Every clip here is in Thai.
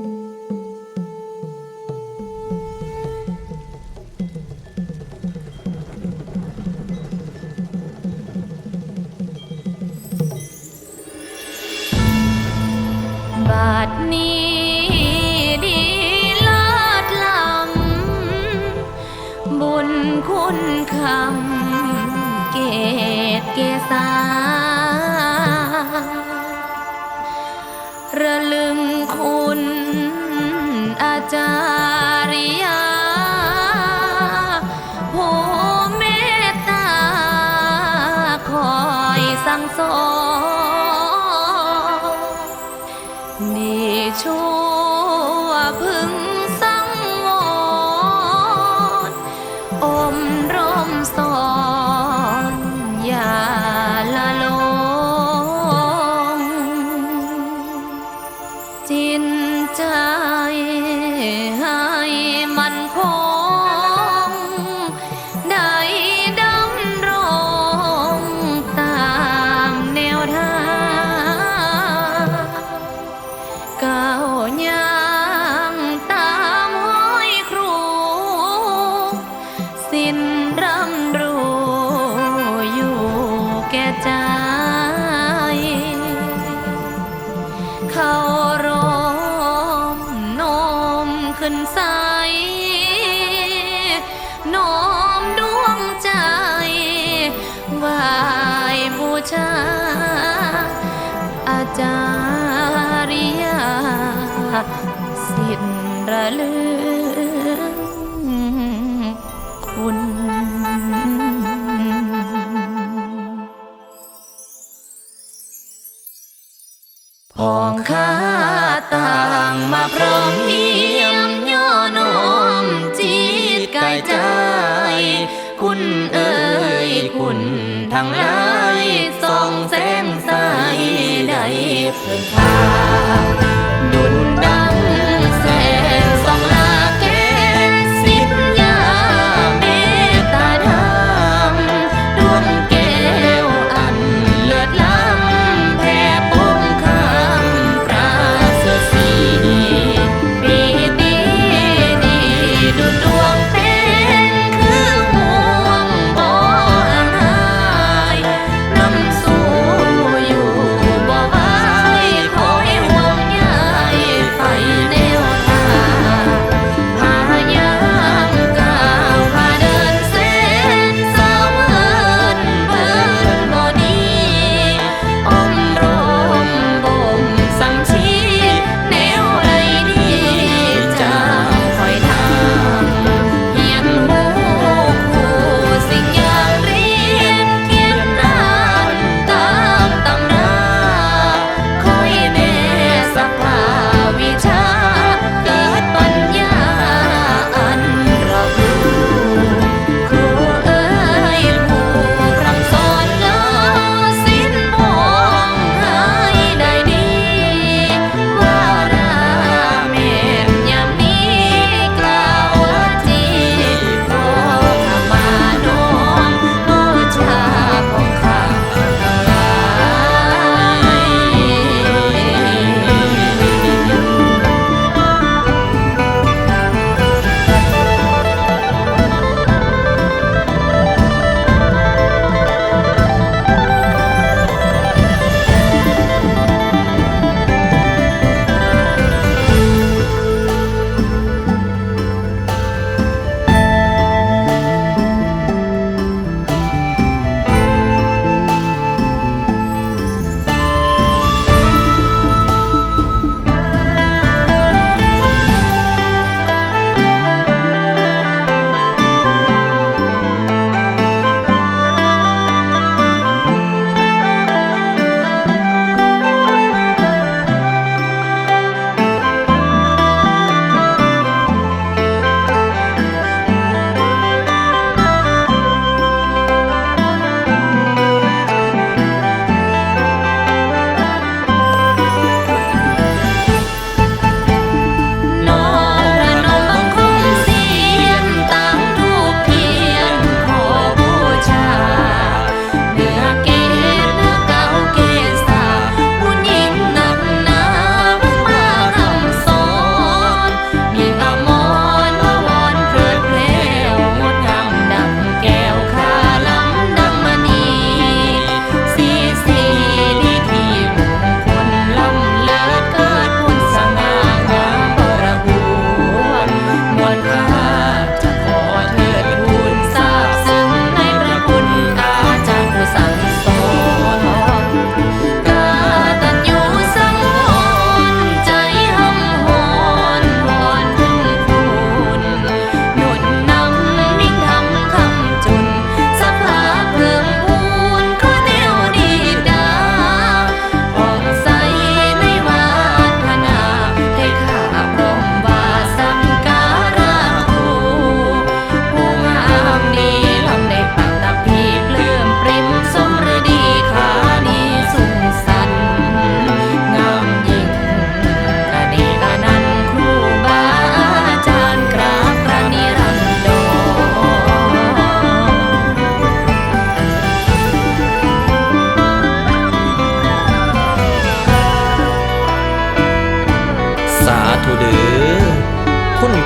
บาดนี้ดีลาดลำ บุญคุณคำเกตเกษาระลึงคุณ จารยาผู้เมตตาคอยสั่งสอนนี่ช่ว แก่ใจเขารมโนมขึ้นใสโนมดวงใจไหวบูชา อาจารยา สิ้นระลึงคุณ พร้อมเยี่ยมย่อน้อมจิตกายใจ คุณเอ่ยคุณทั้งหลายส่องแสงใสใดเพิ่งพาดุลดา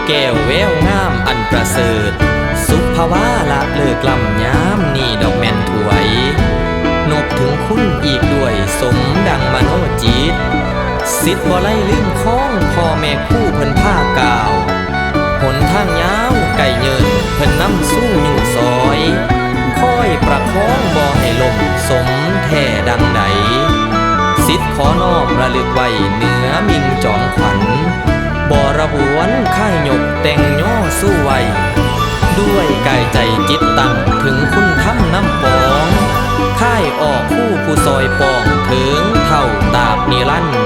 แก้วแววงามอันประเสริฐ สุภาวาละเลิกลำยามนี่ดอกแม่นถวย นบถึงคุณอีกด้วยสมดังมโนจิต สิทธิ์บ่ไล่ลืมค้องพ่อแม่คู่เพิ่นผ้ากาวหนทางยาวไก่เยินเพิ่นนำสู้อยู่ซอยคอยประคองบ่ให้ลมสมแท่ดังใดสิทธิ์ขอน้อมระลึกไว้เหนือมิงจอมขวัญ บ่ระบวนค่ายหยกแต่งย่อสู้ไว้ด้วยกายใจจิตตั้งถึงคุณทำน้ำปองค่ายออกคู่ผู้ซอยปองถึงเท่าตาบนิรันดร์